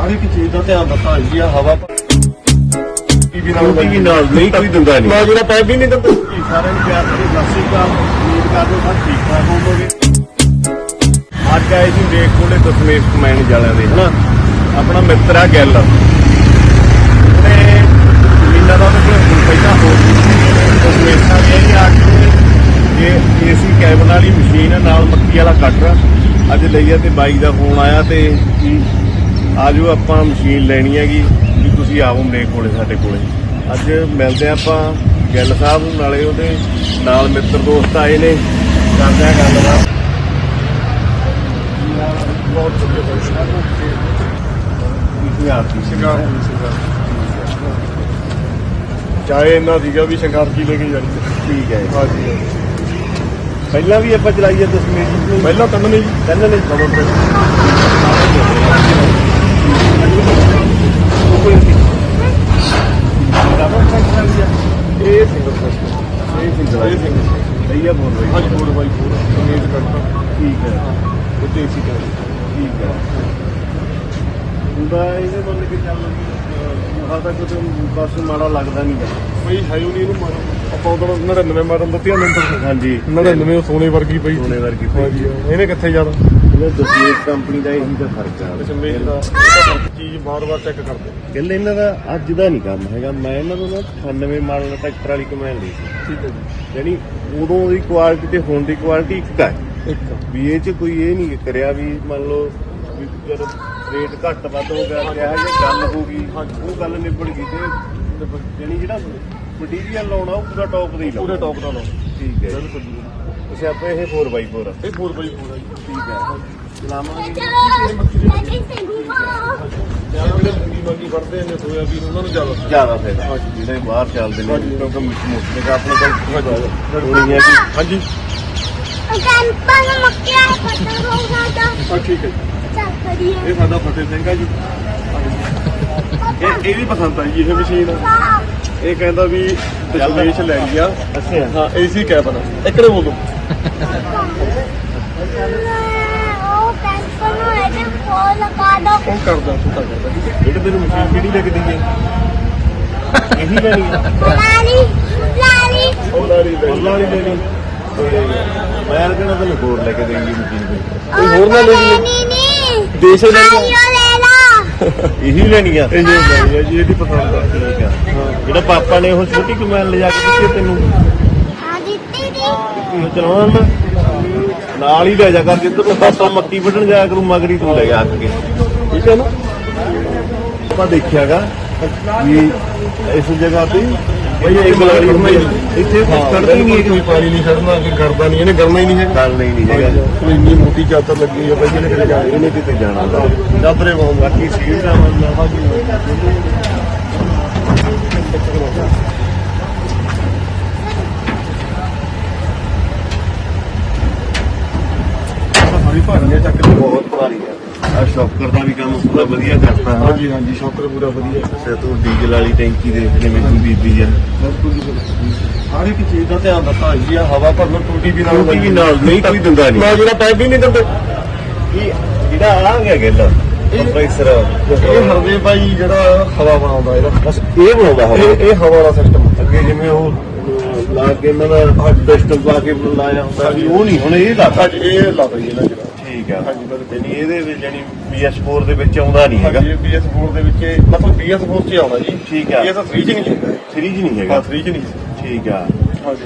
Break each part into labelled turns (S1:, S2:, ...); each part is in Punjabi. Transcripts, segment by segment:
S1: ਹਰ ਇੱਕ ਚੀਜ਼ ਦਾ ਧਿਆਨ ਰੱਖਣਾ ਜੀ ਆ ਹਵਾ ਟੀਵੀ
S2: ਰੋਟੀ ਵੀ ਨਾਲ ਨਹੀਂ ਕੋਈ ਦਿੰਦਾ ਨਹੀਂ।
S1: ਮੈਂ ਜਿਹੜਾ ਪੈਪ ਵੀ ਨਹੀਂ ਦਿੰਦਾ। ਜੀ ਸਾਰਿਆਂ ਨੂੰ ਪਿਆਰ ਭਰੀ ਸਤਿ ਸ਼੍ਰੀ ਅਕਾਲ ਉਮੀਦ ਕਰਦੇ ਹਾਂ ਸਭ ਠੀਕ ਠਾਕ ਹੋਵੋਗੇ?
S2: ਅੱਜ ਆਏ ਜੀ ਦੇਖ ਕੋਲੇ ਦਸਮੇਸ਼ ਕਮੈਨ ਵਾਲਿਆਂ ਦੇ ਹਨਾ? ਆਪਣਾ ਮਿੱਤਰ ਆ ਗਿੱਲ। ਤੇ ਦਾ ਹੁਣ ਪਹਿਲਾਂ ਹੋ ਦਸਮੇਸ਼ਾਂ ਦੀ ਇਹ ਆ ਕੇ ਇਹ ਏਸੀ ਕੈਬਨ ਵਾਲੀ ਮਸ਼ੀਨ ਨਾਲ ਮੱਕੀ ਵਾਲਾ ਕਟਰ ਅੱਜ ਲਈ ਆ ਤੇ ਬਾਈ ਦਾ ਫੋਨ ਆਇਆ ਤੇ ਆਜੋ ਆਪਾਂ ਮਸ਼ੀਨ ਲੈਣੀ ਹੈਗੀ ਵੀ ਤੁਸੀਂ ਆਵੋ ਮੇਰੇ ਕੋਲੇ ਸਾਡੇ ਕੋਲੇ। ਅੱਜ ਮਿਲਦੇ ਆਪਾਂ ਗਿੱਲ ਸਾਹਿਬ ਨੂੰ ਨਾਲੇ ਉਹਦੇ ਨਾਲ ਮਿੱਤਰ ਦੋਸਤ ਆਏ ਨੇ। ਕਰਦੇ ਆ ਗੱਲਬਾਤ।
S1: ਬਹੁਤ ਵਧੀਆ ਬਖਸ਼ਣਾ
S2: ਤੁਸੀਂ ਆਪ ਜੀ
S1: ਸ਼ਿੰਗਾਰ ਚਾਹੇ ਇਹਨਾਂ ਸੀਗਾ ਵੀ ਸ਼ਿੰਗਾਰ ਕੀ ਲੈ ਕੇ ਜਾਣੀ
S2: ਠੀਕ ਹੈ
S1: ਹਾਂਜੀ
S2: ਪਹਿਲਾਂ ਵੀ ਆਪਾਂ ਚਲਾਈ ਹੈ ਦਸਮੇਸ਼ ਜੀ। ਨੂੰ
S1: ਪਹਿਲਾਂ ਤੰਨ ਨਹੀਂ
S2: ਪਹਿਲਾਂ ਨੇ
S1: ਕਮਰ ਤੇ ਇਹ ਸਿੰਗਲ ਫਸਟ
S2: ਇਹ ਸਿੰਗਲ
S1: ਇਹ ਸਿੰਗਲ
S2: ਸਹੀ ਬੋਲ ਰਹੀ
S1: ਹਾਂਜੀ ਬੋਰਡ ਬਾਈ ਬੋਰਡ ਸੰਗੀਤ ਕਰਤਾ
S2: ਠੀਕ ਹੈ
S1: ਉੱਤੇ ਏਸੀ ਕਰ
S2: ਠੀਕ ਹੈ ਹੁੰਦਾ ਇਹਦੇ ਬੰਦੇ ਕਿ ਚੱਲ ਮਹਾ ਤਾਂ ਕੁਝ ਬਸ ਮਾੜਾ ਲੱਗਦਾ ਨਹੀਂ। ਗਾ
S1: ਬਈ ਹੈ ਹੀ ਨਹੀਂ ਇਹਨੂੰ ਮਾਰਨ। ਆਪਾਂ ਉਦੋਂ 99 ਮਾਰਨ ਦਿੱਤੀਆਂ ਨੰਬਰ।
S2: ਹਾਂਜੀ।
S1: 99 ਉਹ ਸੋਨੇ ਵਰਗੀ ਪਈ
S2: ਸੋਨੇ ਵਰਗੀ।
S1: ਹਾਂਜੀ ਇਹਨੇ ਕਿੱਥੇ ਜਾਣਾ?
S2: ਇਹ ਦਸਮੇਸ਼ ਕੰਪਨੀ ਦਾ ਇਹੀ ਤਾਂ ਫ਼ਰਕ ਆ।
S1: ਦਾ ਚੀਜ਼ ਬਾਰ-ਬਾਰ ਚੈੱਕ ਕਰਦੇ।
S2: ਗੱਲ ਇਹਨਾਂ ਦਾ ਅੱਜ ਦਾ ਨਹੀਂ ਕੰਮ ਹੈਗਾ। ਮੈਂ ਇਹਨਾਂ ਤੋਂ ਨਾ 98 ਮਾਡਲ ਟਰੈਕਟਰ ਵਾਲੀ ਕਮੈਨ ਲਈ ਸੀ
S1: ਠੀਕ ਹੈ ਜੀ।
S2: ਯਾਨੀ ਉਦੋਂ ਦੀ ਕੁਆਲਿਟੀ ਤੇ ਹੁਣ ਦੀ ਕੁਆਲਿਟੀ ਇੱਕ ਹੈ
S1: ਇੱਕ
S2: ਵੀ ਇਹ ਚ ਕੋਈ ਇਹ ਨਹੀਂ ਕਰਿਆ ਵੀ ਮੰਨ ਲਓ ਵੀ ਜਦੋਂ ਰੇਟ ਘੱਟ ਵੱਧ ਹੋ ਗਿਆ ਕਿਹਾ ਜੇ ਗੱਲ ਹੋ ਗਈ ਉਹ ਗੱਲ ਨਿਬੜ ਗਈ ਤੇ ਯਾਨੀ ਜਿਹੜਾ ਮਟੀਰੀਅਲ ਲਾਉਣਾ ਉਹ ਪੂਰਾ ਟੌਪ ਦਾ ਹੀ
S1: ਪੂਰੇ
S2: ਲਾਉਣਾ।
S1: ਟੌਪ ਦਾ ਲਓ
S2: ਠੀਕ ਹੈ
S1: ਬਿਲਕੁਲ
S2: ਅਸੀਂ ਆਪੇ ਇਹ 4x4
S1: ਇਹ 4 ਬਾਈ 4 ਹੈ ਜੀ।
S2: ਠੀਕ ਹੈ। ਚਲਾਵਾਂਗੇ
S1: ਜਾਂ ਜਿਹੜੇ ਮੂੰਗੀ ਮੰਗੀ ਫੜਦੇ ਨੇ ਸੋਇਆਬੀਨ ਉਹਨਾਂ ਨੂੰ ਜ਼ਿਆਦਾ
S2: ਜ਼ਿਆਦਾ ਫਾਇਦਾ। ਜਿਹੜੇ ਬਾਹਰ ਚੱਲਦੇ ਨੇ। ਕਿਉਂਕਿ ਮੁਸ਼ਕਿਲ ਦਾ ਆਪਣੇ ਕੋਲ
S1: ਹਾਂਜੀ।
S2: ਥੋੜੀ ਹੈ। ਕਿ
S1: ਹਾਂਜੀ ਹਾਂ ਠੀਕ ਹੈ ਜੀ। ਇਹ ਸਾਡਾ ਫਤਿਹ ਸਿੰਘ ਆ ਜੀ। ਇਹ ਇਹਦੀ ਪਸੰਦ ਆਈ ਜੀ ਇਹ ਮਸ਼ੀਨ। ਇਹ ਕਹਿੰਦਾ ਵੀ ਦਸ਼ਮੇਸ਼ ਲੈ ਲਿਆ
S2: ਅੱਛਾ।
S1: ਹਾਂ ਏਸੀ ਕੈਬਨ ਇੱਕੜੇ ਬੋਲੋ। ਉਹ ਕਰਦਾ ਤੂੰ ਤਾਂ ਕਰਦਾ ਠੀਕ ਹੈ
S2: ਜਿਹੜੇ ਤੈਨੂੰ ਮਸ਼ੀਨ ਕਿਹੜੀ ਲੱਗਦੀ ਹੈ ਇਹੀ ਲੈਣੀ ਹੈ
S1: ਉਹ ਲਾਰੀ ਲੈ
S2: ਉਹਨਾਂ ਵਾਲੀ ਲੈਣੀ ਤੇ ਮੈਂ ਕਹਿੰਦਾ ਤੈਨੂੰ ਹੋਰ ਲੈ ਕੇ ਦੇਂਗੀ ਮਸ਼ੀਨ ਕੋਈ
S1: ਕੋਈ ਹੋਰ ਨਾ। ਲੈ ਲਈ ਦੇਸ਼ ਲੈ
S2: ਇਹੀ ਲੈਣੀ ਆ।
S1: ਇਹ ਜੇ ਲੈਣੀ ਹੈ ਜੀ ਇਹਦੀ ਪਸੰਦ ਆ।
S2: ਠੀਕ ਆ। ਜਿਹੜਾ ਪਾਪਾ ਨੇ ਉਹ ਛੋਟੀ ਕਮੈਨ ਲਿਜਾ ਕੇ ਦਿੱਤੀ ਤੈਨੂੰ। ਚਲਾਉਣ। ਦਾ ਨਾਲ ਹੀ ਲੈ ਜਾ ਕਰ ਜਿੱਧਰ ਨੂੰ ਪਾਪਾ ਮੱਕੀ ਵੱਢਣ ਜਾਇਆ ਕਰੂ ਮਗਰੀ ਤੂੰ ਲੈ ਜਾ ਕੇ। ਠੀਕ ਹੈ ਨਾ? ਆਪਾਂ ਦੇਖਿਆਗਾ ਵੀ ਇਸ ਜਗ੍ਹਾ ਤੇ
S1: ਬਈ ਇਹ ਕਰਨਾ ਹੀ।
S2: ਇੱਥੇ ਕੱਢਦਾ ਹੀ ਨਹੀਂ ਹੈ
S1: ਕੋਈ ਪਾਣੀ ਨਹੀਂ ਛੱਡਣਾ ਕਿ ਕਰਦਾ ਨਹੀਂ ਇਹਨੇ ਕਰਨਾ ਹੀ ਨਹੀਂ ਹੈ
S2: ਗੱਲ ਨਹੀਂ ਨਹੀਂ ਹੈਗਾ।
S1: ਕੋਈ ਇੰਨੀ ਮੋਟੀ ਚਾਦਰ ਲੱਗੀ ਹੈ ਬਈ ਇਹਨੇ ਕਿਤੇ ਜਾਣਾ।
S2: ਇਹਨੇ ਕਿਤੇ ਜਾਣਾ। ਵਾਂ ਬਾਕੀ ਸੀਟ ਦਾ ਮਤਲਬ
S1: ਸਾਰੀ ਭਾਰੀਆਂ ਚੱਕ
S2: ਬਹੁਤ ਭਾਰੀ ਆ। ਆ ਸ਼ੌਕਰ ਦਾ ਵੀ ਕੰਮ ਪੂਰਾ ਵਧੀਆ ਕਰਤਾ। ਹੈ
S1: ਹਾਂਜੀ ਹਾਂਜੀ ਸ਼ੌਕਰ ਪੂਰਾ ਵਧੀਆ।
S2: ਤੇ ਤੂੰ ਡੀਜ਼ਲ ਵਾਲੀ ਟੈਂਕੀ ਦੇ ਜਿਵੇਂ ਤੂੰ ਬੀਬੀ ਆ।
S1: ਹਰ ਇੱਕ ਚੀਜ਼ ਦਾ ਧਿਆਨ ਰੱਖਣਾ ਜੀ ਆ। ਹਵਾ ਭਰਨਾ ਟੂਟੀ ਵੀ ਨਾਲ
S2: ਟੂਟੀ ਵੀ ਨਾਲ ਨਹੀਂ ਕੋਈ ਦਿੰਦਾ ਨਹੀਂ।
S1: ਮੈਂ ਜਿਹੜਾ ਪਾਈਪ ਵੀ ਨਹੀਂ ਦਿੰਦੇ।
S2: ਕੀ ਜਿਹੜਾ ਆ ਗਿਆ ਗਿੱਲ ਕੰਪਰੈਸਰ
S1: ਇਹ ਹਰਵੇ ਭਾਈ ਜਿਹੜਾ ਹਵਾ ਬਣਾਉਂਦਾ ਇਹਦਾ।
S2: ਬਸ ਇਹ ਬਣਾਉਂਦਾ
S1: ਇਹ
S2: ਹਵਾ।
S1: ਇਹ ਹਵਾ ਵਾਲਾ ਸਿਸਟਮ
S2: ਅੱਗੇ ਜਿਵੇਂ ਉਹ ਲਾ ਕੇ ਇਹਨਾਂ ਦਾ ਪਿਸਟਲ ਪਾ ਕੇ ਲਾਇਆ ਹੁੰਦਾ ਸੀ। ਉਹ ਨਹੀਂ ਹੁਣ ਇਹ ਲਾਤਾ
S1: ਇਹ ਲਾ ਦਈਏ ਨਾ ਜਿਹੜਾ।
S2: ਠੀਕ ਆ।
S1: ਹਾਂਜੀ, ਬਿਲਕੁਲ।
S2: ਯਾਨੀ ਇਹਦੇ ਵਿੱਚ ਜਾਨੀ PS4 ਦੇ ਵਿੱਚ ਆਉਂਦਾ ਨਹੀਂ ਹੈਗਾ।
S1: ਹਾਂਜੀ PS4 ਦੇ ਵਿੱਚ ਇਹ- ਮਤਲਬ PS4 ਚ ਹੀ ਆਉਣਾ ਜੀ।
S2: ਠੀਕ ਆ।
S1: PS3 ਚ ਨਹੀਂ ਹੈਗਾ।
S2: 3 ਚ ਨਹੀਂ
S1: ਹਾਂ
S2: ਹੈਗਾ
S1: 3 ਚ ਨਹੀਂ।
S2: ਠੀਕ ਆ।
S1: ਹਾਂਜੀ।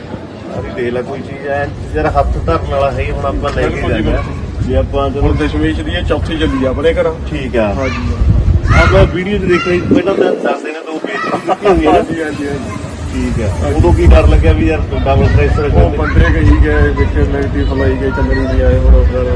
S2: ਅਰੇ ਦੇਖ ਲੈ ਕੋਈ ਚੀਜ਼ ਐ ਜਰਾ ਹੱਥ ਧਰਨ ਵਾਲਾ ਹੈ ਹੁਣ ਆਪਾਂ ਲੈ ਕੇ
S1: ਬਿਲਕੁਲ ਜੀ,
S2: ਜਾਂਦੇ ਹਾਂ ਜੇ ਆਪਾਂ
S1: ਹੁਣ
S2: ਚਲੋ
S1: ਦਸ਼ਮੇਸ਼ ਦੀ ਇਹ ਚੌਥੀ ਚੱਲੀ ਆ ਆਪਣੇ ਘਰ।
S2: ਠੀਕ ਆ।
S1: ਹਾਂਜੀ।
S2: ਆਪਾਂ ਵੀਡੀਓ 'ਚ ਦੇਖਿਆ ਸੀ, ਪਹਿਲਾਂ ਤਾਂ ਦੱਸਦੇ ਨੇ ਤਾਂ ਉਹ ਬੇਇੱਜ਼ਤੀ ਕੀਤੀ ਹੋਈ ਹੈ ਨਾ।
S1: ਹਾਂਜੀ ਹਾਂਜੀ ਹਾਂਜੀ।
S2: ਠੀਕ ਆ ਉਦੋਂ ਕੀ ਡਰ ਲੱਗਿਆ ਵੀ ਯਾਰ ਡਬਲ ਪ੍ਰੈਸ਼ਰ
S1: ਉਹ ਬੰਦੇ ਕਹੀ ਗਏ ਵਿੱਚ ਨੈਗੇਟਿਵ ਫਲਾਈ ਗਏ ਚੱਲਣੀ ਨਹੀਂ ਆਏ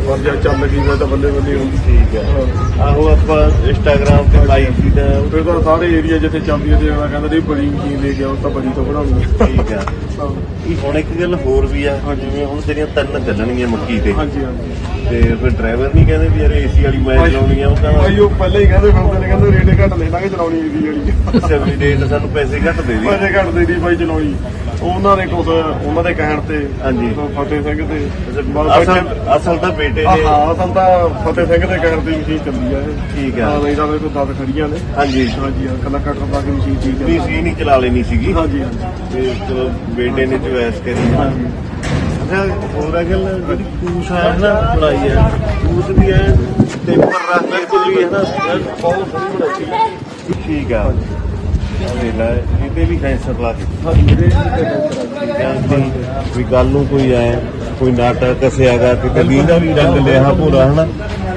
S1: ਪਰ ਜਦ ਚੱਲ ਗਈ ਮੈਂ ਤਾਂ ਬੱਲੇ ਹੁੰਦੀ।
S2: ਠੀਕ ਆ ਆਹੋ ਆਪਾਂ ਇੰਸਟਾਗ੍ਰਾਮ ਤੇ ਲਾਈਵ ਸੀ ਤਾਂ
S1: ਫਿਰ ਤਾਂ ਸਾਰੇ ਏਰੀਆ ਜਿੱਥੇ ਚੱਲਦੀ ਹੈ ਤੇ ਕਹਿੰਦਾ ਨਹੀਂ ਬੜੀ ਮਸ਼ੀਨ ਲੈ ਕੇ ਆਓ ਤਾਂ ਬੜੀ ਤੋਂ ਬਣਾਉਣੀ
S2: ਠੀਕ ਬਾਕੀ ਹੁਣ ਇੱਕ ਗੱਲ ਹੋਰ ਵੀ ਆ ਜਿਵੇਂ ਹੁਣ ਤੇਰੀਆਂ ਤਿੰਨ ਚੱਲਣਗੀਆਂ ਮੱਕੀ ਤੇ।
S1: ਹਾਂਜੀ ਹਾਂਜੀ।
S2: ਤੇ ਫਿਰ ਡਰਾਈਵਰ ਨਹੀਂ ਕਹਿੰਦੇ ਵੀ ਯਾਰ ਏਸੀ ਵਾਲੀ ਮੈਂ ਚਲਾਉਣੀ ਆ ਉਹ
S1: ਭਾਈ
S2: ਕਹਿੰਦਾ
S1: ਉਹ ਪਹਿਲਾਂ ਹੀ ਕਹਿੰਦੇ ਫਿਰਦੇ ਨੇ ਕਹਿੰਦੇ ਰੇਟ ਘੱਟ ਲੈ ਲਾਂਗੇ ਚਲਾਉਣੀ ਦੀ ਜਿਹੜੀ
S2: ਸੈਵਰੀ ਡੇਟ ਸਾਨੂੰ ਪੈਸੇ ਘੱਟ ਦੇ ਦੀ।
S1: ਪੈਸੇ ਘੱਟ ਦੇ ਦੀ ਭਾਈ ਚਲਾਉਣੀ। ਉਹਨਾਂ ਦੇ ਕੁਝ ਉਹਨਾਂ ਦੇ ਕਹਿਣ ਤੇ
S2: ਹਾਂਜੀ।
S1: ਫਤਿਹ ਸਿੰਘ ਤੇ
S2: ਅਸਲ ਅਸਲ ਤਾਂ ਬੇਟੇ ਨੇ
S1: ਹਾਂ ਅਸਲ ਤਾਂ ਫਤਿਹ ਸਿੰਘ ਦੇ ਕਹਿਣ ਤੇ ਮਸ਼ੀਨ ਚੱਲੀ ਆ ਇਹ।
S2: ਠੀਕ ਆ।
S1: ਹਾਂ ਨਹੀਂ ਤਾਂ ਮੇਰੇ ਕੋਲ 10 ਖੜੀਆਂ ਨੇ।
S2: ਹਾਂਜੀ।
S1: ਹਾਂਜੀ ਹਾਂ ਕੱਲਾ ਕੱਟ ਦਾ ਕੇ ਮਸ਼ੀਨ ਠੀਕ
S2: ਵੀ ਸੀ ਨਹੀਂ ਚਲਾ ਲੈਣੀ ਸੀਗੀ।
S1: ਹਾਂਜੀ ਹਾਂਜੀ।
S2: ਤੇ ਚਲੋ ਬੇਟੇ ਨੇ ਚੁਆਇਸ ਕਰੀ
S1: ਹਾਂਜੀ।
S2: ਅੱਛਾ ਹੋਰ ਅਗਲ ਜਿਹੜੀ ਕੂਸ ਹੈ ਨਾ ਬਣਾਈ ਹੈ ਕੂਸ ਵੀ ਹੈ ਟੇਪਰ ਰੱਖ ਕੇ ਵੀ ਹੈ ਨਾ
S1: ਬਹੁਤ ਸੋਹਣੀ ਬਣਾਈ।
S2: ਠੀਕ ਆ। ਇਹ ਲੈ। ਇਹਦੇ ਵੀ ਕੈਂਸਰ ਲਾ ਕੇ
S1: ਹਾਂਜੀ ਮੇਰੇ ਤੇ
S2: ਜਾਂਦੀ ਵੀ ਗੱਲ ਨੂੰ ਕੋਈ ਆਏ ਕੋਈ ਨਾਟਕ ਕਸਿਆਗਾ ਕਿ ਕਦੀ ਦਾ ਵੀ ਰੰਗ ਲਿਆ ਪੂਰਾ ਹਨਾ?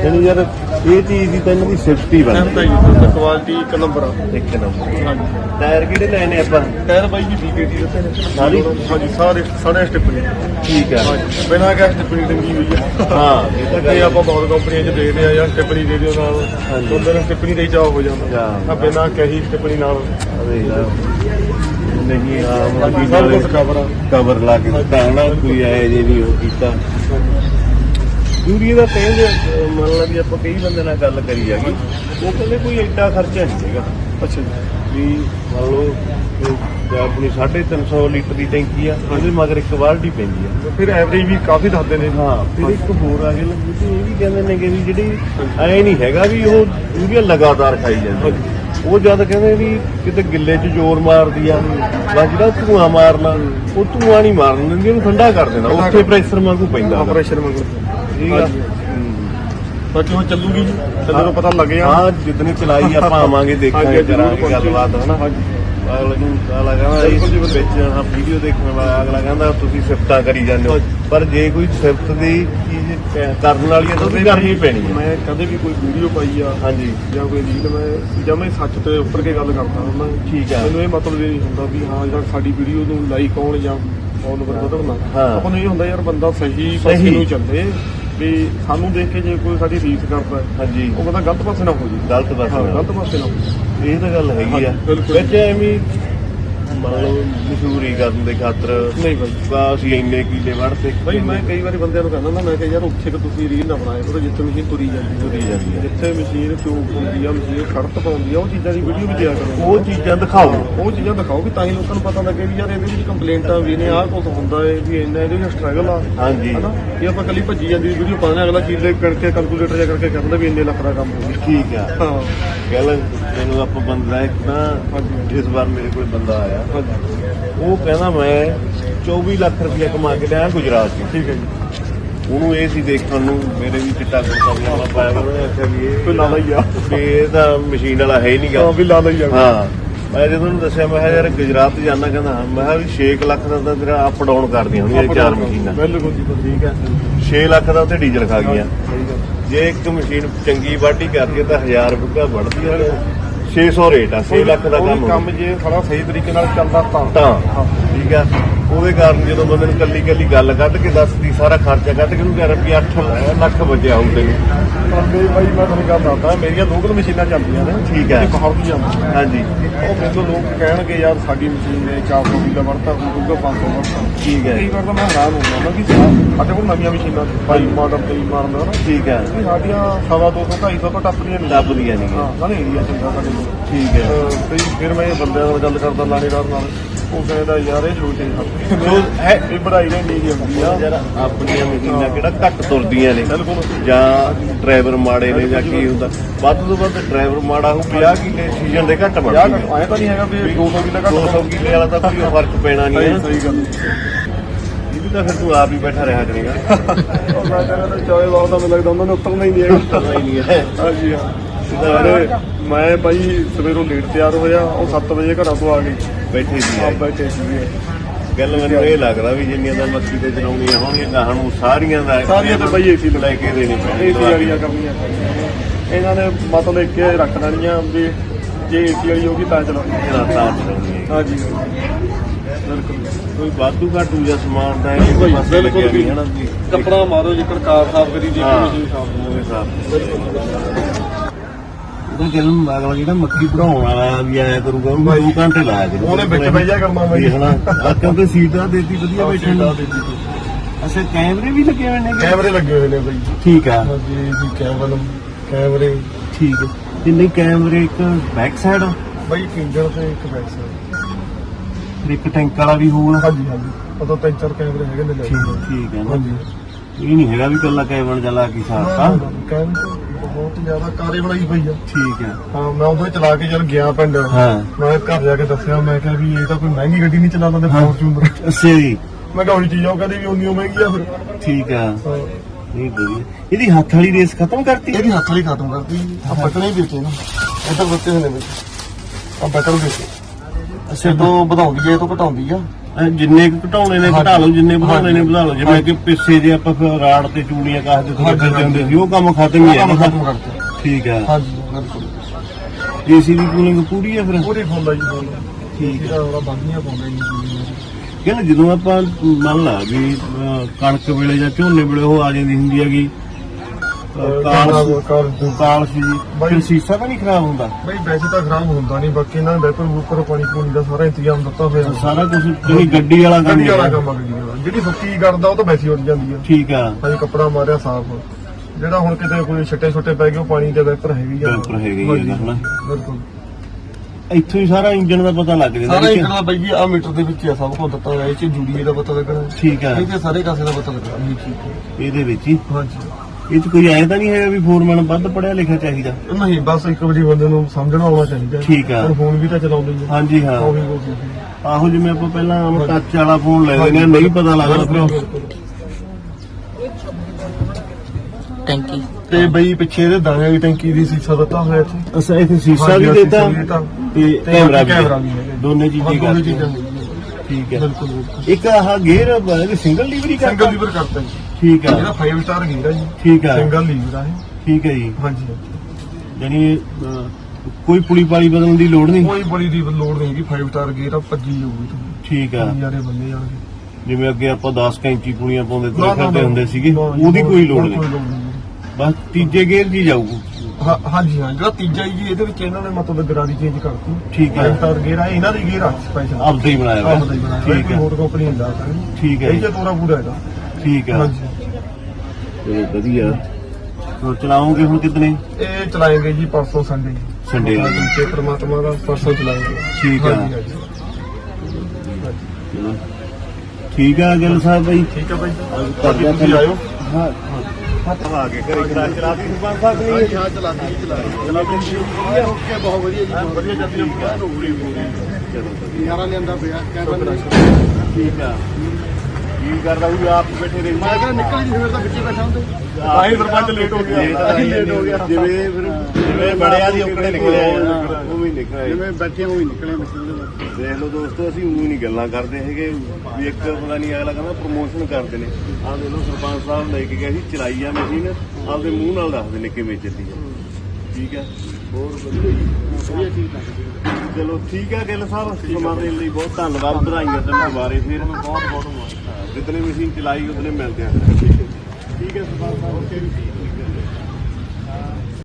S2: ਯਾਨੀ ਯਾਰ ਇਹ ਚੀਜ਼ ਦੀ ਤਾਂ ਇਹਨਾਂ ਦੀ ਸੇਫਟੀ ਬਣਦੀ
S1: ਜੀ ਕੁਆਲਿਟੀ ਇੱਕ ਨੰਬਰ ਆ।
S2: ਇੱਕ ਨੰਬਰ
S1: ਹਾਂਜੀ।
S2: ਟਾਇਰ ਕਿਹੜੇ ਲੈਣੇ ਆਪਾਂ?
S1: ਟਾਇਰ ਬਾਈ ਜੀ ਡੀਕੇਟੀ ਦਿੱਤੇ ਨੇ
S2: ਸਾਰੀ?
S1: ਹਾਂਜੀ ਸਾਰੇ ਸਾਰੇ ਸਟਿੱਪਣੀ
S2: ਠੀਕ ਆ।
S1: ਹਾਂਜੀ ਬਿਨਾਂ ਕੈਸ਼ ਸਟਿੱਪਣੀ ਟੰਗੀ ਹੋਈ ਆ।
S2: ਹਾਂ ਇਹ ਤਾਂ ਗੱਲ
S1: ਆਪਾਂ ਬਹੁਤ ਕੰਪਨੀਆਂ 'ਚ ਦੇਖਦੇ ਆ ਯਾਰ ਸਟਿੱਪਣੀ ਦੇ ਦਿਓ ਨਾਲ। ਨੂੰ ਸਟਿੱਪਣੀ ਦੇ ਹੀ ਚਾਹ ਹੋ ਜਾਂਦਾ।
S2: ਹਾਂ।
S1: ਆ ਬਿਨਾਂ ਕਹੀ ਸਟਿੱਪਣੀ ਨਾਲ।
S2: ਨਹੀਂ ਆ
S1: ਕੁਝ ਕਵਰ
S2: ਕਵਰ ਲਾ ਕੇ ਦਿੱਤਾ ਹਨਾ ਕੋਈ ਆਏ ਜੇ ਨਹੀਂ ਉਹ ਕੀਤਾ। ਯੂਰੀਆ ਦਾ ਤੇਲ ਮੰਨ ਲਾ ਵੀ ਆਪਾਂ ਕਈ ਬੰਦੇ ਨਾਲ ਗੱਲ ਕਰੀ ਜਾਗੀ ਉਹ ਕਹਿੰਦੇ ਕੋਈ ਐਡਾ ਖਰਚਾ ਨਹੀਂ ਹੈਗਾ
S1: ਅੱਛਾ ਜੀ।
S2: ਵੀ ਮੰਨ ਲਓ ਇਹ ਆਪਣੀ 350 ਲੀਟਰ ਦੀ ਟੈਂਕੀ ਆ ਉਹਦੇ ਮਗਰ ਇੱਕ ਬਾਲਟੀ ਪੈਂਦੀ ਆ।
S1: ਫਿਰ ਐਵਰੇਜ ਵੀ ਕਾਫੀ ਦੱਸਦੇ ਨੇ।
S2: ਹਾਂ ਫਿਰ ਇੱਕ ਹੋਰ ਆ ਗੱਲ ਵੀ ਇਹ ਵੀ ਕਹਿੰਦੇ ਨੇ ਕਿ ਵੀ ਜਿਹੜੀ ਐ ਨਹੀਂ ਹੈਗਾ ਵੀ ਉਹ ਯੂਰੀਆ ਲਗਾਤਾਰ ਖਾਈ ਜਾਂਦੀ ਆ। ਉਹ ਜਦ ਕਹਿੰਦੇ ਵੀ ਕਿਤੇ ਗਿੱਲੇ 'ਚ ਜ਼ੋਰ ਮਾਰਦੀ ਆ ਬਸ ਜਿਹੜਾ ਧੂਆਂ ਮਾਰਨਾ ਉਹ ਧੂਆਂ ਨਹੀਂ ਮਾਰਨ ਦਿੰਦੀ ਉਹਨੂੰ ਠੰਡਾ ਕਰ ਦੇਣਾ। ਉੱਥੇ ਪ੍ਰੈਸ਼ਰ ਵਾਂਗੂ ਪੈਂਦਾ। ਉਹਦਾ।
S1: ਆਪਰੇਸ਼ਨ ਮੰਗੋ
S2: ਠੀਕ ਆ।
S1: ਚੱਲੂਗੀ ਜੀ? ਜਦੋਂ ਪਤਾ ਲੱਗ ਗਿਆ।
S2: ਹਾਂ ਜਿੱਦਣੀ ਚਲਾਈ ਆਪਾਂ ਆਵਾਂਗੇ ਦੇਖਾਂਗੇ ਕਰਾਂਗੇ ਗੱਲਬਾਤ ਹਨਾ?
S1: ਹਾਂਜੀ।
S2: ਅਗਲਾ ਨੂੰ ਅਗਲਾ ਕਹਿੰਦਾ
S1: ਜੀ,
S2: ਇਸ ਵਿੱਚ ਹਾਂ ਵੀਡੀਓ ਦੇਖਣ ਵਾਲਾ ਅਗਲਾ ਕਹਿੰਦਾ ਤੁਸੀਂ ਸਿਫਤਾਂ ਕਰੀ ਜਾਂਦੇ ਹੋ। ਪਰ ਜੇ ਕੋਈ ਸਿਫਤ ਦੀ ਚੀਜ਼ ਕਰਨ ਵਾਲੀ ਹੈ ਤਾਂ ਕਰਨੀ ਪੈਣੀ ਹੈ।
S1: ਮੈਂ ਕਦੇ ਵੀ ਕੋਈ ਵੀਡੀਓ ਪਾਈ ਆ
S2: ਹਾਂਜੀ।
S1: ਜਾਂ ਕੋਈ ਰੀਲ ਮੈਂ ਮੈਂ ਸੱਚ ਤੇ ਉੱਪਰ ਕੇ ਗੱਲ ਕਰਦਾ ਹੁੰਦਾ
S2: ਠੀਕ ਆ।
S1: ਮੈਨੂੰ ਇਹ ਮਤਲਬ ਇਹ ਨਹੀਂ ਹੁੰਦਾ ਵੀ ਹਾਂ ਜਿਹੜਾ ਸਾਡੀ ਵੀਡੀਓ ਨੂੰ ਲਾਈਕ ਆਉਣ ਜਾਂ ਫੋਲੋਵਰ ਵਧਣਾ
S2: ਹਾਂ।
S1: ਆਪਾਂ ਨੂੰ ਇਹ ਹੁੰਦਾ ਯਾਰ ਬੰਦਾ ਸਹੀ ਪਾਸੇ। ਨੂੰ ਚੱਲੇ। ਵੀ ਸਾਨੂੰ ਦੇਖ ਕੇ ਜੇ ਕੋਈ ਸਾਡੀ ਰੀਸ ਕਰਦਾ
S2: ਹਾਂਜੀ
S1: ਉਹ ਬੰਦਾ ਗਲਤ ਪਾਸੇ ਨਾ ਹੋ ਜੀ
S2: ਗਲਤ ਪਾਸੇ।
S1: ਗਲਤ ਪਾਸੇ ਨਾ।
S2: ਇਹ ਤਾਂ ਗੱਲ ਹੈਗੀ ਆ
S1: ਬਿਲਕੁਲ।
S2: ਵਿੱਚ ਐਵੇਂ ਮੰਨ ਲਓ ਮਸ਼ਹੂਰੀ ਕਰਨ ਦੇ ਖਾਤਰ
S1: ਨਹੀਂ ਬਾਈ
S2: ਬਾ ਅਸੀਂ ਇੰਨੇ ਕੀਲੇ ਵੜਤੇ
S1: ਬਈ ਮੈਂ ਕਈ ਵਾਰੀ ਬੰਦਿਆਂ ਨੂੰ ਕਹਿੰਦਾ ਨਾ ਮੈਂ ਕਿਹਾ ਯਾਰ ਉੱਥੇ ਕਿ ਤੁਸੀਂ ਰੀਲ ਨਾ ਬਣਾਇਆ ਕਰੋ ਜਿੱਥੇ ਮਸ਼ੀਨ ਤੁਰੀ ਜਾਂਦੀ ਹੈ।
S2: ਤੁਰੀ ਜਾਂਦੀ ਹੈ।
S1: ਜਿੱਥੇ ਮਸ਼ੀਨ ਚੂਕ ਹੁੰਦੀ ਆ ਮਸ਼ੀਨ ਖੜਤ ਪਾਉਂਦੀ ਆ ਉਹ ਚੀਜ਼ਾਂ ਦੀ ਵੀਡੀਓ ਵੀ ਦਿਆ ਕਰੋ।
S2: ਉਹ ਚੀਜ਼ਾਂ ਦਿਖਾਓ।
S1: ਉਹ ਚੀਜ਼ਾਂ ਦਿਖਾਓ ਵੀ ਤਾਂ ਹੀ ਲੋਕਾਂ ਨੂੰ ਪਤਾ ਲੱਗੇ ਵੀ ਯਾਰ ਇਹਦੇ ਵਿੱਚ ਕੰਪਲੇਂਟਾਂ ਵੀ ਨੇ ਆਹ ਕੁਝ ਹੁੰਦਾ ਹੈ ਵੀ ਇੰਨਾ ਇਹਦੇ ਵਿੱਚ ਸਟਰਗਲ ਆ।
S2: ਹਾਂਜੀ।
S1: ਹਨਾ? ਇਹ ਆਪਾਂ ਕੱਲੀ ਭੱਜੀ ਜਾਂਦੀ ਵੀਡੀਓ ਪਾਉਂਦੇ ਅਗਲਾ ਚੀਲੇ ਕਰਕੇ ਕੈਲਕੂਲੇਟਰ ਜਾ ਕਰਕੇ ਕਹਿੰਦਾ ਵੀ ਇੰਨੇ ਲੱਖ ਦਾ ਕੰਮ ਹੋ ਗਿਆ।
S2: ਠੀਕ ਆ।
S1: ਹਾਂ।
S2: ਗੱਲ ਮੈਨੂੰ ਆਪਾਂ ਬੰਦਾ ਇੱਕ ਨਾ। ਇਸ ਵਾਰ ਮੇਰੇ ਕੋਲ ਬੰਦਾ ਆਇਆ ਉਹ ਕਹਿੰਦਾ ਮੈਂ 24 ਲੱਖ ਰੁਪਏ ਕਮਾ ਕੇ ਲਿਆ ਗੁਜਰਾਤ 'ਚ।
S1: ਠੀਕ ਹੈ ਜੀ।
S2: ਉਹਨੂੰ ਇਹ ਸੀ ਦੇਖਣ ਨੂੰ ਮੇਰੇ ਵੀ ਚਿੱਟਾ ਕੁਰਤਾ ਪਜਾਮਾ ਪਾਇਆ ਉਹਨੇ ਆਖਿਆ ਵੀ ਇਹ
S1: ਕੋਈ ਲਾਲਾ ਹੀ ਆ।
S2: ਵੀ ਇਹ ਤਾਂ ਮਸ਼ੀਨ ਵਾਲਾ ਹੈ ਹੀ ਨਹੀਂਗਾ
S1: ਹਾਂ ਵੀ ਲਾ ਲਈ ਆ।
S2: ਹਾਂ। ਮੈਂ ਜਦੋਂ ਉਹਨੂੰ ਦੱਸਿਆ ਮੈਂ ਕਿਹਾ ਯਾਰ ਗੁਜਰਾਤ ਜਾਣਾ ਕਹਿੰਦਾ ਹਾਂ ਮੈਂ ਕਿਹਾ ਵੀ 6 ਲੱਖ ਦਾ ਤਾਂ ਤੇਰਾ ਅਪ ਡਾਊਨ ਕਰਦੀਆਂ ਹੋਣੀਆਂ ਇਹ ਚਾਰ ਮਸ਼ੀਨਾਂ।
S1: ਬਿਲਕੁਲ ਜੀ ਠੀਕ ਹੈ।
S2: 6 ਲੱਖ ਦਾ ਉੱਥੇ ਡੀਜ਼ਲ ਖਾ
S1: ਗੱਲ।
S2: ਜੇ ਇੱਕ ਮਸ਼ੀਨ ਚੰਗੀ ਵਾਢੀ ਕਰਦੀ ਹੈ ਤਾਂ 1000 ਰੁਪਏ ਵੱਢਦੀ ਹੈ 600 ਰੇਟ ਆ 6 ਲੱਖ ਦਾ ਕੰਮ
S1: ਕੰਮ ਜੇ ਸਾਰਾ ਸਹੀ ਤਰੀਕੇ ਨਾਲ ਚੱਲਦਾ ਤਾਂ।
S2: ਤਾਂ। ਠੀਕ ਆ। ਉਹਦੇ ਕਾਰਨ ਜਦੋਂ ਬੰਦੇ ਨੂੰ ਕੱਲੀ ਕੱਲੀ ਗੱਲ ਕੱਢ ਕੇ ਦੱਸਦੀ ਸਾਰਾ ਖਰਚਾ ਕੱਢ ਕੇ ਉਹਨੂੰ ਕਹਿ ਰੁਪਏ 8 ਲੱਖ ਬਚਿਆ ਹੋਊ ਤੈਨੂੰ
S1: ਸਾਡੇ ਬਾਈ ਮੈਂ ਤੁਹਾਨੂੰ ਗੱਲ ਦੱਸਦਾ ਮੇਰੀਆਂ ਲੋਕਲ ਮਸ਼ੀਨਾਂ ਚੱਲਦੀਆਂ ਨੇ
S2: ਠੀਕ ਹੈ।
S1: ਬਾਹਰ ਦੀ ਜਾਂਦੀਆਂ
S2: ਹਾਂਜੀ।
S1: ਉਹ ਮੈਨੂੰ ਲੋਕ ਕਹਿਣਗੇ ਯਾਰ ਸਾਡੀ ਮਸ਼ੀਨ ਨੇ 400 ਵੀ ਦਾ ਵਰਤਾ ਹੋਊਗਾ 500 ਵਰਤਾ
S2: ਠੀਕ ਹੈ।
S1: ਕਈ ਵਾਰ ਤਾਂ ਮੈਂ ਹੈਰਾਨ ਹੁੰਦਾ ਨਾ ਕਿ ਸਾਡੇ ਕੋਲ ਨਵੀਆਂ ਮਸ਼ੀਨਾਂ ਨੇ ਬਾਈ ਮਾਡਲ ਤੇ ਮਾਰਨਾ ਨਾ।
S2: ਠੀਕ ਹੈ।
S1: ਸਾਡੀਆਂ ਸਵਾ 200 250 ਤੋਂ ਟੱਪਦੀਆਂ ਨਹੀਂ
S2: ਲੱਭਦੀਆਂ ਨਹੀਂ
S1: ਹਾਂ ਨਾਲੇ ਏਰੀਆ ਚੰਗਾ ਸਾਡੇ
S2: ਠੀਕ ਹੈ।
S1: ਤੇ ਫਿਰ ਮੈਂ ਇਹ ਬੰਦਿਆਂ ਨਾਲ ਗੱਲ ਕਰਦਾ ਲਾਣੇਦਾਰ ਨਾਲ। ਉਹ ਕਹਿੰਦਾ ਯਾਰ ਇਹ ਛੋਟੇ ਹੱਥ
S2: ਸੋ ਹੈ
S1: ਇਹ ਬੜਾਈ ਰਹਿੰਦੀ ਨਹੀਂ ਹੁੰਦੀ ਆ
S2: ਯਾਰ ਆਪਣੀਆਂ ਮਸ਼ੀਨਾਂ ਕਿਹੜਾ ਘੱਟ ਤੁਰਦੀਆਂ ਨੇ।
S1: ਬਿਲਕੁਲ।
S2: ਜਾਂ ਡਰਾਈਵਰ ਮਾੜੇ ਨੇ ਜਾਂ ਕੀ ਹੁੰਦਾ। ਵੱਧ ਤੋਂ ਵੱਧ ਡਰਾਈਵਰ ਮਾੜਾ ਹੋ 50 ਕਿੱਲੇ ਸੀਜ਼ਨ ਦੇ ਘੱਟ
S1: ਯਾਰ
S2: ਬਣਦੇ
S1: ਆਏ ਤਾਂ ਨਹੀਂ ਹੈਗਾ ਵੀ 200 ਕਿਲੋ ਘੱਟ
S2: 200 ਕਿੱਲੇ ਵਾਲਾ ਤਾਂ ਕੋਈ ਫ਼ਰਕ ਪੈਣਾ ਨਹੀਂ ਹੈ
S1: ਸਹੀ ਸਹੀ ਗੱਲ।
S2: ਇਹ ਵੀ ਤਾਂ ਫਿਰ ਤੂੰ ਆਪ ਹੀ ਬੈਠਾ ਰਿਹਾ ਕਰੇਗਾ।
S1: ਉਹ ਮੈਂ ਕਹਿੰਦਾ ਚਾਹੇ ਵਾਹ ਤਾਂ ਮੈਨੂੰ ਲੱਗਦਾ ਉਹਨਾਂ ਨੇ ਉੱਤਰਨਾ ਹੀ ਨਹੀਂ ਹੈਗਾ
S2: ਪਤਾ ਹੀ ਨਹੀਂ ਹੈ।
S1: ਹਾਂਜੀ ਹਾਂ। ਅਰੇ ਮੈਂ ਭਾਈ ਸਵੇਰੋਂ ਲੇਟ ਤਿਆਰ ਹੋਇਆ ਉਹ 7 ਵਜੇ ਘਰਾਂ ਤੋਂ ਆ ਗਏ
S2: ਬੈਠੇ ਸੀ
S1: ਆ। ਬੈਠੇ ਸੀਗੇ
S2: ਗੱਲ ਮੈਨੂੰ ਇਹ ਲੱਗਦਾ ਵੀ ਜਿੰਨੀਆਂ ਦਾ ਮੱਕੀ ਤੇ ਚਲਾਉਣੀਆਂ ਹੋਣਗੀਆਂ ਗਾਹਾਂ ਨੂੰ ਸਾਰੀਆਂ ਦਾ
S1: ਸਾਰੀਆਂ ਤੇ ਬਈ ਏਸੀ
S2: ਲੈ ਕੇ ਦੇਣੀ ਪੈਣੀ।
S1: ਏਸੀ ਵਾਲੀਆਂ ਕਰਨੀਆਂ। ਇਹਨਾਂ ਨੇ ਮਤਲਬ ਇੱਕ ਇਹ ਰੱਖ ਲੈਣੀਆਂ ਵੀ ਜੇ ਏਸੀ ਵਾਲੀ ਹੋਗੀ ਤਾਂ ਚਲਾਉਣੀ।
S2: ਰਾਤਾਂ ਚਲਾਉਣੀਆਂ
S1: ਹਾਂਜੀ ਬਿਲਕੁਲ।
S2: ਕੋਈ ਵਾਧੂ ਘਾਟੂ ਜਾਂ ਸਮਾਨ ਦਾ
S1: ਨਹੀਂ ਭਾਈ,
S2: ਪਾਸੇ
S1: ਬਿਲਕੁਲ
S2: ਲੱਗਿਆ
S1: ਵੀ।
S2: ਨਹੀਂ ਹਨਾ ਵੀ
S1: ਕੱਪੜਾ ਮਾਰੋ ਜਿੱਕੜ ਕਾਰ ਸਾਫ਼ ਕਰੀ ਜੇ
S2: ਹਾਂ।
S1: ਕੋਈ ਸਾਫ਼
S2: ਉਹਦੇ ਹਿਸਾਬ ਉਹਦਾ ਜਨਮ ਅਗਲਾ ਜਿਹੜਾ ਮੱਖੀ ਪੜਾਉਣ ਵਾਲਾ ਵੀ ਆਇਆ ਕਰੂਗਾ ਉਹਨੂੰ 2 ਘੰਟੇ ਲਾਇਆ ਕਰੂ
S1: ਉਹਨੇ ਵਿੱਚ ਬਹਿ ਜਾ ਕਰਨਾ ਬਾਈ।
S2: ਆਹ ਕਿਉਂਕਿ ਸੀਟਾਂ ਦੇਤੀ ਵਧੀਆ ਬੈਠਣ ਨੂੰ। ਅੱਛਾ ਕੈਮਰੇ ਵੀ ਲੱਗੇ ਹੋਏ ਨੇ?
S1: ਕੈਮਰੇ ਲੱਗੇ ਹੋਏ ਨੇ ਬਾਈ।
S2: ਠੀਕ ਆ।
S1: ਹਾਂਜੀ ਜੀ ਕੈਮਰਾ ਕੈਮਰੇ।
S2: ਠੀਕ ਹੈ ਕਿੰਨੇ ਕੈਮਰੇ ਇੱਕ ਬੈਕ ਸਾਈਡ
S1: ਬਾਈ ਇੰਜਨ ਤੇ ਇੱਕ ਬੈਕ ਸਾਈਡ
S2: ਇੱਕ ਟੈਂਕ ਵਾਲਾ ਵੀ ਹੋਊਗਾ।
S1: ਹਾਂਜੀ ਹਾਂਜੀ। ਉਦੋਂ ਤਿੰਨ ਚਾਰ ਕੈਮਰੇ ਹੈਗੇ ਨੇ
S2: ਠੀਕ ਠੀਕ ਹੈ ਨਾ।
S1: ਹਾਂਜੀ।
S2: ਇਹ ਨਹੀਂ ਹੈਗਾ ਵੀ ਕੱਲਾ ਕੈਬਨ ਜਲਾ ਕੇ ਆ।
S1: ਕੈਮਰੇ ਬਹੁਤ ਜ਼ਿਆਦਾ ਕਾਰੇ ਬਣਾਈ ਪਈ ਆ।
S2: ਠੀਕ ਹੈ।
S1: ਹਾਂ ਮੈਂ ਉਦੋਂ ਹੀ ਚਲਾ ਕੇ ਜਦ ਗਿਆ ਪਿੰਡ।
S2: ਹਾਂ।
S1: ਮੈਂ ਘਰ ਜਾ ਕੇ ਦੱਸਿਆ ਮੈਂ ਕਿਹਾ ਵੀ ਇਹ ਤਾਂ ਕੋਈ ਮਹਿੰਗੀ ਗੱਡੀ ਨਹੀਂ ਚਲਾ ਲੈਂਦੇ। ਫੋਰਚੂਨਰ
S2: ਅੱਛਾ ਜੀ।
S1: ਮੈਂ ਕਿਹਾ ਉਹੀ ਚੀਜ਼ ਆ ਉਹ ਕਹਿੰਦੇ ਵੀ ਉਨੀ ਮਹਿੰਗੀ ਆ ਫਿਰ।
S2: ਠੀਕ ਆ।
S1: ਹਾਂ।
S2: ਨਹੀਂ ਵਧੀਆ। ਇਹਦੀ ਹੱਥ ਵਾਲੀ ਰੇਸ ਖਤਮ ਕਰਤੀ?
S1: ਇਹਦੀ ਹੱਥ ਵਾਲੀ ਖਤਮ ਕਰਤੀ। ਆ ਬਟਨ ਹੀ ਦਿੱਤੇ ਨਾ। ਇੱਧਰ ਹੋਏ ਨੇ ਵਿੱਚ ਆ ਬਟਨ ਦਿੱਤੇ ਅੱਛਾ ਤੋਂ ਵਧਾਉਂਦੀ ਹੈ ਇਹ ਤੋਂ ਘਟਾਉਂਦੀ ਆ।
S2: ਅਹ ਜਿੰਨੇ ਕੁ ਘਟਾਉਣੇ ਨੇ ਘਟਾ ਲਓ ਜਿੰਨੇ ਵਧਾਉਣੇ ਨੇ ਵਧਾ ਲਓ। ਜਿਵੇਂ ਕਿ ਪਿੱਛੇ ਜੇ ਆਪਾਂ ਫਿਰ ਰਾੜ ਤੇ ਚੂੜੀਆਂ ਕਾਹ ਤੇ ਤੁਰੇ
S1: ਹਾਂਜੀ,
S2: ਫਿਰਦੇ ਹੁੰਦੇ। ਸੀ ਉਹ ਕੰਮ ਖਤਮ ਹੀ ਹੈ
S1: ਕੰਮ
S2: ਨਾ।
S1: ਖਤਮ ਕਰਤੇ
S2: ਠੀਕ ਆ
S1: ਹਾਂਜੀ ਬਿਲਕੁਲ।
S2: ਏਸੀ ਦੀ ਕੂਲਿੰਗ ਪੂਰੀ ਆ ਫਿਰ?
S1: ਪੂਰੀ ਫੁੱਲ ਆ ਜੀ ਫੁੱਲ
S2: ਠੀਕ
S1: ਇਹਦਾ ਉਹਦਾ ਬੰਦੀਆਂ ਪਾਉਂਦਾ ਜੀ।
S2: ਕਹਿੰਦੇ ਜਦੋਂ ਆਪਾਂ ਮੰਨ ਲਾ ਵੀ ਅਹ, ਕਣਕ ਵੇਲੇ ਜਾਂ ਝੋਨੇ ਵੇਲੇ ਉਹ ਆ ਜਾਂਦੀ ਹੁੰਦੀ ਹੈਗੀ ਕਾਲ ਕਾਲ ਸੀ। ਫਿਰ ਸੀਸਾ ਤਾਂ ਨਹੀਂ ਖਰਾਬ ਹੁੰਦਾ?
S1: ਬਈ ਵੈਸੇ ਤਾਂ ਖਰਾਬ ਹੁੰਦਾ ਨਹੀਂ ਬਾਕੀ ਇਹਨਾਂ ਨੇ ਵੈਪਰ ਵੂਪਰ ਪਾਣੀ ਪੂਣੀ ਦਾ ਸਾਰਾ ਇੰਤਜ਼ਾਮ ਦਿੱਤਾ ਹੋਇਆ।
S2: ਸਾਰਾ ਕੁਝ ਤੁਸੀਂ ਗੱਡੀ ਵਾਲਾ ਕੰਮ
S1: ਗੱਡੀ ਵਾਲਾ। ਕੰਮ ਆ ਵਾਲਾ। ਜਿਹੜੀ ਸੁੱਕੀ ਕਰਦਾ ਉਹ ਤਾਂ ਵੈਸੇ ਹੀ ਉੱਡ ਜਾਂਦੀ ਆ।
S2: ਠੀਕ ਆ।
S1: ਹਾਂਜੀ ਕੱਪੜਾ ਮਾਰਿਆ ਸਾਫ਼। ਜਿਹੜਾ ਹੁਣ ਕਿਤੇ ਕੋਈ ਛੱਟੇ ਛੋਟੇ ਪੈ ਗਏ ਉਹ ਪਾਣੀ ਦੇ ਵੈਪਰ ਹੈਗੀ ਆ।
S2: ਵੈਪਰ ਹੈਗੇ ਹੀ ਹੈਗਾ, ਹਨਾ।
S1: ਬਿਲਕੁਲ।
S2: ਇੱਥੋਂ ਹੀ ਸਾਰਾ ਇੰਜਨ ਦਾ ਪਤਾ ਲੱਗ ਜਾਂਦਾ
S1: ਸਾਰਾ
S2: ਕਿ-
S1: ਦਾ ਬਈ ਆ ਮੀਟਰ ਦੇ ਵਿੱਚ ਹੀ ਆ ਸਭ ਕੁਝ ਦਿੱਤਾ ਹੋਇਆ। ਇਹ ਚ ਜੂੜੀਏ ਦਾ ਪਤਾ ਲੱਗਣਾ।
S2: ਠੀਕ ਆ।
S1: ਇਹ ਤੇ ਸਾਰੇ ਕਾਸੇ ਦਾ ਪਤਾ ਲੱਗਣਾ। ਚੀਜ਼
S2: ਇਹਦੇ ਵਿੱਚ ਹੀ।
S1: ਹਾਂਜੀ।
S2: ਇਹ ਚ ਕੋਈ ਐਂ ਤਾਂ ਨਹੀਂ ਹੈਗਾ ਵੀ ਫੋਰਮੈਨ ਵੱਧ ਪੜਿਆ ਲਿਖਿਆ ਚਾਹੀਦਾ?
S1: ਨਹੀਂ ਬਸ ਇੱਕ ਵਾਰੀ ਬੰਦੇ ਨੂੰ ਸਮਝਣਾ ਆਉਣਾ ਚਾਹੀਦਾ।
S2: ਠੀਕ ਆ।
S1: ਹੁਣ ਫੋਨ ਵੀ ਤਾਂ ਚਲਾਉਂਦੇ ਹੀ ਆ।
S2: ਹਾਂਜੀ ਹਾਂ।
S1: ਉਹ
S2: ਆਹੋ ਜਿਵੇਂ ਆਪਾਂ ਪਹਿਲਾਂ ਆਮ ਟੱਚ ਵਾਲਾ ਫੋਨ ਲੈ ਲੈਂਦੇ ਹਾਂ ਨਹੀਂ ਪਤਾ ਲੱਗਦਾ। ਫਿਰ
S3: ਟੈਂਕੀ
S1: ਤੇ ਬਈ ਪਿੱਛੇ ਇਹਦੇ ਦਾਣੇ ਵਾਲੀ ਟੈਂਕੀ ਦੀ ਸੀਸਾ ਦਿੱਤਾ ਹੋਇਆ ਇੱਥੇ।
S2: ਅਸਾਂ ਇੱਥੇ ਸੀਸਾ ਵੀ
S1: ਹਾਂਜੀ,
S2: ਦਿੱਤਾ
S1: ਸੀਸਾ ਵੀ ਦਿੱਤਾ।
S2: ਤੇ
S1: ਤੇ
S2: ਕੈਮਰਾ
S1: ਕੈਮਰਾ
S2: ਵੀ
S1: ਵੀ
S2: ਹੈ। ਦੋਨੇ ਚੀਜ਼ਾਂ
S1: ਦੋਨੇ
S2: ਕਰਤੀਆਂ।
S1: ਚੀਜ਼ਾਂ। ਹੈਗੀਆਂ।
S2: ਠੀਕ ਹੈ।
S1: ਬਿਲਕੁਲ
S2: ਇੱਕ ਆਹ ਗੇਅਰ ਸਿੰਗਲ ਲੀਵਰੀ ਕਰਤਾ?
S1: ਸਿੰਗਲ ਲੀਵਰ ਕਰਤਾ ਜੀ।
S2: ਠੀਕ ਆ।
S1: ਇਹਦਾ 5 ਸਟਾਰ ਗੇਅਰ ਹੈ ਜੀ
S2: ਠੀਕ ਆ।
S1: ਸਿੰਗਲ ਲੀਵਰ ਆ ਇਹ।
S2: ਠੀਕ ਹੈ ਜੀ।
S1: ਹਾਂਜੀ।
S2: ਯਾਨੀ ਅਹ, ਕੋਈ ਪੁਲੀ ਪਾਲੀ ਬਦਲਣ ਦੀ ਲੋੜ ਨਹੀਂ?
S1: ਕੋਈ ਬੜੀ ਦੀ ਲੋੜ ਨਹੀਂ ਹੈਗੀ 5 ਸਟਾਰ ਗੇਅਰ ਆ ਭੱਜੀ ਜਾਊਗੀ ਤੁਹਾਨੂੰ
S2: ਠੀਕ ਆ।
S1: ਯਾਰੇ ਬੰਦੇ ਜਾਣਗੇ।
S2: ਜਿਵੇਂ ਅੱਗੇ ਆਪਾਂ 10 ਕੈਂਚੀ ਪੁਲੀਆਂ ਪਾਉਂਦੇ ਤੁਰੇ ਫਿਰਦੇ। ਹੁੰਦੇ ਸੀਗੇ
S1: ਨਾ,
S2: ਉਹਦੀ ਕੋਈ ਲੋੜ ਨਹੀਂ। ਬਸ ਤੀਜੇ ਗੇਅਰ 'ਚ ਹੀ ਜਾਊਗਾ।
S1: ਹਾਂ ਹਾਂਜੀ ਹਾਂ। ਜਿਹੜਾ ਤੀਜਾ ਜੀ ਇਹਦੇ ਵਿੱਚ ਇਹਨਾਂ ਨੇ ਮਤਲਬ ਗਰਾਰੀ ਚੇਂਜ ਕਰਤੀ।
S2: ਠੀਕ ਹੈ।
S1: 5 ਸਟਾਰ ਗੇਅਰ ਆ ਇਹਨਾਂ ਦੀ ਗੇਅਰ ਆ ਸਪੈਸ਼ਲ
S2: ਆਪਦਾ ਹੀ ਬਣਾਇਆ ਹੋਇਆ।
S1: ਹੀ
S2: ਠੀਕ ਹੈ
S1: ਹੋਰ ਕੰਪਨੀ ਦਾ
S2: ਠੀਕ ਹੈ
S1: ਇਹ
S2: ਜੀ।
S1: ਜੇ ਤੋਰਾ ਪੂਰਾ ਹੈਗਾ।
S2: ਠੀਕ ਆ।
S1: ਹਾਂਜੀ।
S2: ਚਲੋ ਵਧੀਆ। ਹੁਣ ਚਲਾਉਂਗੇ ਹੁਣ ਕਿਤਨੇ?
S1: ਇਹ ਚਲਾਏਗੇ ਜੀ ਪਰਸੋਂ ਸੰਡੇ।
S2: ਸੰਡੇ ਨੂੰ।
S1: ਹਾਂਜੀ ਤੇ ਪ੍ਰਮਾਤਮਾ ਦਾ ਪਰਸੋਂ ਚਲਾਏਗੇ।
S2: ਠੀਕ ਆ।
S1: ਹਾਂਜੀ, ਹਾਂਜੀ।
S2: ਚਲੋ। ਠੀਕ ਆ ਗਿੱਲ ਸਾਹਿਬ ਬਾਈ।
S1: ਠੀਕ ਹੈ ਬਾਈ।
S2: ਆ
S1: ਤੁਸੀਂ ਆਇਓ।
S2: ਹਾਂ। ਆ ਕੇ ਕਰਾ ਚਲਾ ਦੀ ਸੁਪਾਨ ਸਾਹਿਬ ਨਹੀਂ
S1: ਹਾਂ ਚਲਾ ਦੀ ਚਲਾ
S2: ਚਲੋ
S1: ਓਕੇ ਬਹੁਤ ਵਧੀਆ ਜੀ ਵਧੀਆ। ਚੱਲਦੀ ਹੈ ਪੂਰੀ ਪੂਰੀ
S2: ਚਲੋ ਵਧੀਆ।
S1: ਯਾਰਾ ਲਿਆਂਦਾ ਪਿਆ ਕਹਿੰਦਾ
S2: ਠੀਕ ਆ। ਕੀ ਕਰਦਾ ਵੀ ਆਪ ਬੈਠੇ ਰਹਿ।
S1: ਮੈਂ ਕਿਹਾ ਨਿਕਲ ਜੀ ਫਿਰ ਤਾਂ ਵਿੱਚੇ ਬੈਠਾ ਹੁੰਦੇ
S2: ਆਹੀ ਸਰਪੰਚ ਲੇਟ ਹੋ ਗਿਆ।
S1: ਲੇਟ ਹੋ ਗਿਆ।
S2: ਜਿਵੇਂ ਫਿਰ ਜਿਵੇਂ ਬੜਿਆ ਦੀ ਔਕੜੇ ਨਿਕਲਿਆ ਉਹ ਵੀ ਨਿਕਲਿਆ
S1: ਜਿਵੇਂ ਬੈਠੇ ਹੋਈ ਨਿਕਲੇ ਮਿਸਲ ਦੇ
S2: ਦੇਖ ਲਓ ਦੋਸਤੋ ਅਸੀਂ ਉਹ ਨਹੀਂ ਗੱਲਾਂ ਕਰਦੇ ਹੈਗੇ। ਵੀ ਇੱਕ ਪਤਾ ਨਹੀਂ ਅਗਲਾ ਕਹਿੰਦਾ ਪ੍ਰੋਮੋਸ਼ਨ ਕਰਦੇ ਨੇ। ਆਹ ਦੇਖ ਲਓ ਸਰਪੰਚ ਸਾਹਿਬ ਲੈ ਕੇ ਗਏ ਸੀ ਚਲਾਈ ਆ ਮਸ਼ੀਨ ਆਪਦੇ ਮੂੰਹ ਨਾਲ ਦੱਸਦੇ ਨੇ ਕਿਵੇਂ ਚੱਲੀ ਆ ਠੀਕ ਆ ਹੋਰ ਵਧੀਆ ਜੀ।
S1: ਲੱਗਦੀ
S2: ਚਲੋ ਠੀਕ ਆ ਗਿੱਲ ਸਾਹਿਬ ਸਮਾਂ ਦੇਣ ਲਈ ਬਹੁਤ ਧੰਨਵਾਦ। ਵਧਾਈਆਂ ਤੁਹਾਨੂੰ ਦੁਬਾਰੇ ਫਿਰ ਬਹੁਤ ਬਹੁਤ ਜਿੱਦਨੇ ਮਸ਼ੀਨ ਚਲਾਈ ਉਦਨੇ ਮਿਲਦੇ ਆ। ਠੀਕ ਹੈ। ਸਰਪੰਚ ਸਾਹਿਬ।